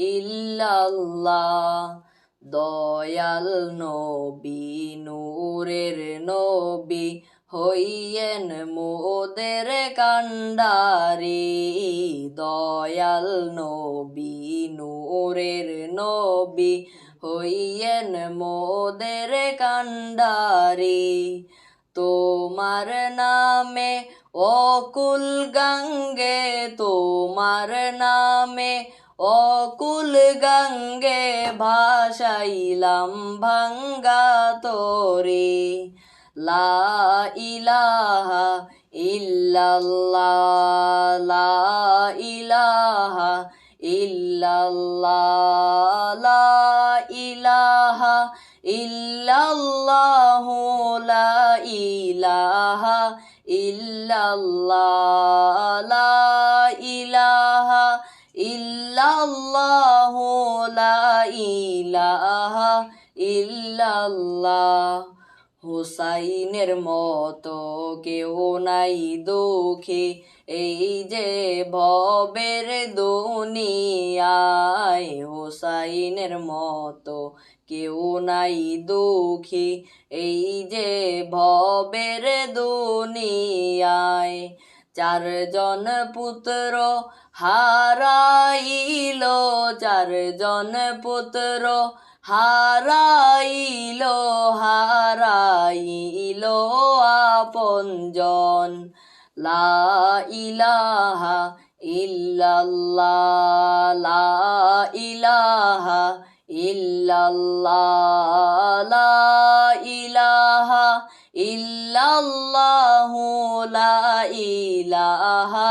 ইল্লাল্লাহ, দয়াল নবী, নূরের নবী, হইয়েন মোদের কান্ডারি। দয়াল নবী, নূরের নবী, হইয়েন মোদের কান্ডারি। তোমার নামে অকুল গঙ্গে, তোমার নামে অকুল গঙ্গে ভাসাইলাম ভাঙ্গা তোরে। লা ইলাহা ইল্লাল্লাহ লা ইলাহা ইল্লাল্লাহ লা ইল্লাল্লাহ লা ইলাহা হুসাইনের মতো কেউ নাই দুঃখী, এই যে ভবের দুনিয়ায় হুসাইনের মতো কেউ নাই দুঃখী, এই যে ভবের দুনিয়ায় চারজন পুত্র হারাইল চারজন পুত্র হারাইল হারাইল আপনজন লা ইলাহা ইল্লাল্লাহ, লা ইলাহা ইল্লাল্লাহ ইলাহা লা ইলাহা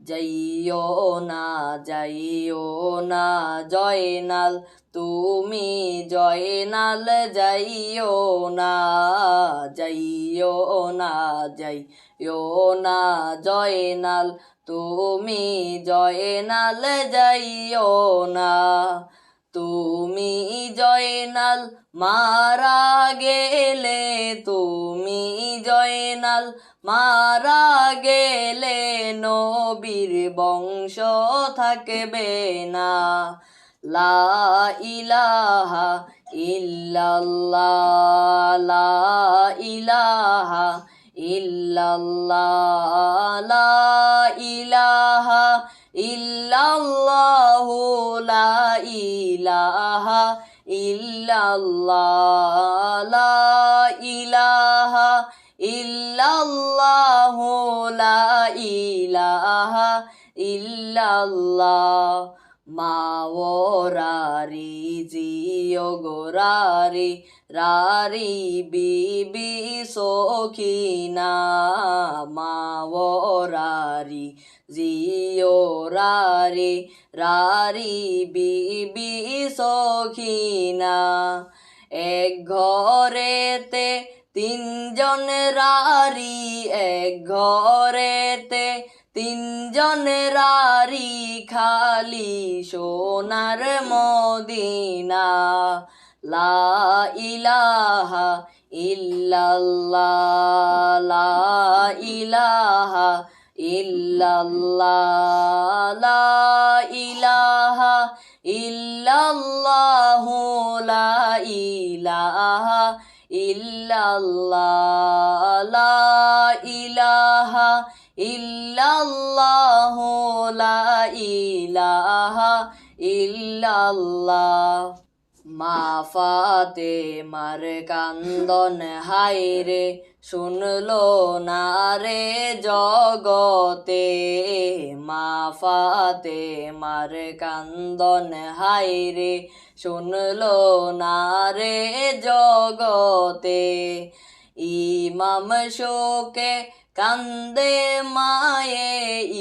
যাইও না যাইও না, জয়নাল, তুমি জয়নাল, যাইও না যাইও না যাইও না, জয়নাল, তুমি জয়নাল, যাইও না, তুমি জয়নাল, মারা গেলে তুমি জয়নাল মারা গেলে নবীর বংশ থাকবে না। লা ইলাহা ইল্লাল্লাহ, লা ইলাহা ইল্লাল্লাহ, লা ইলাহা ইল্লাল্লাহ, লা ইলাহা ইল্লাল্লাহ, লা ইলাহা ইল্লাল্লাহ লা ইলাহা ইল্লাল্লাহ। মাওরারি জিও গোরারি রারি বিবি সখিনা। মাওরারি জিও রারি রারি বিবি সখিনা। এক ঘরেতে তিনজন রারি এক ঘরেতে তিনজন রারি খালি সোনার মদিনা। লা ইলাহা ইল্লাল্লাহ, লা ইলাহা ইল্লাল্লাহ, লা ইলাহা ইল্লাল্লাহ লা ইলাহা ইল্লাল্লাহ লা ইলাহা ইল্লাল্লাহ লা ইলাহা ইল্লাল্লাহ। মা কান্দন হাইরে শুনলো না রে জগতে মা ফাতে মার কান্দন হাইরে শুনলো না রে জগতে, ইমাম শোকে কান্দে মায়ে,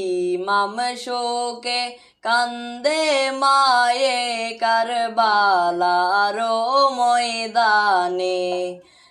ইমাম শোকে কান্দে মায়ে কারবালারো ময়দানে।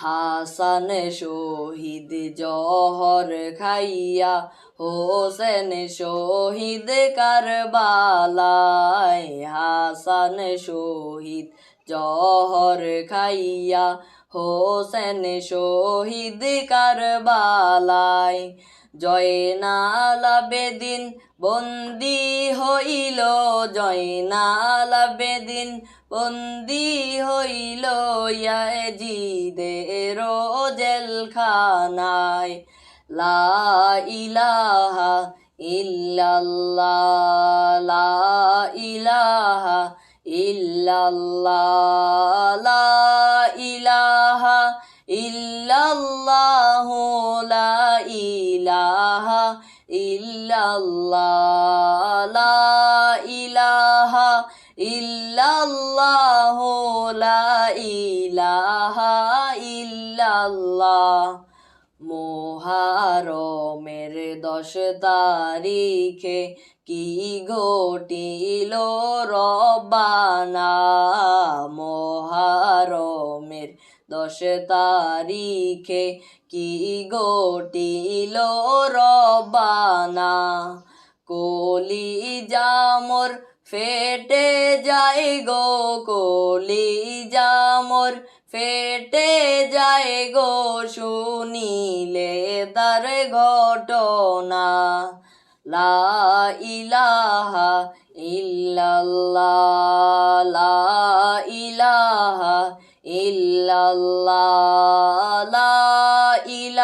হাসান শহীদ জহর খাইয়া, হোসেন শহীদ কারবালায়, হাসান শহীদ জহর খাইয়া, হোসেন শহীদ কারবালায়। জয়নাল বেদিন বন্দি হইল, জয়নাল বেদিন বন্দি হইল ইয়াজিদের জেলখানায় লা ইলাহা ইল্লাল্লাহ, লা ইলাহা ইল্লাল্লাহ ইলাহা ইল্লাল্লাহ ইলাহা ইল্লাল্লাহ, লা ইলাহা ইল্লাল্লাহ লা ইলাহা ইল্লাল্লাহ। মোহারমের দশ তারিখে কি ঘটিল রবানা মোহারমের দশ তারিখে কি ঘটিল রবানা কলি জামর ফেটে যায় গো কলি জামর ফেটে যায় গো শুনিলে তার ঘটনা। লা ইলাহা ইল্লাল্লাহ, লা ইলাহা ইল্লাল্লাহ, লা ইলাহা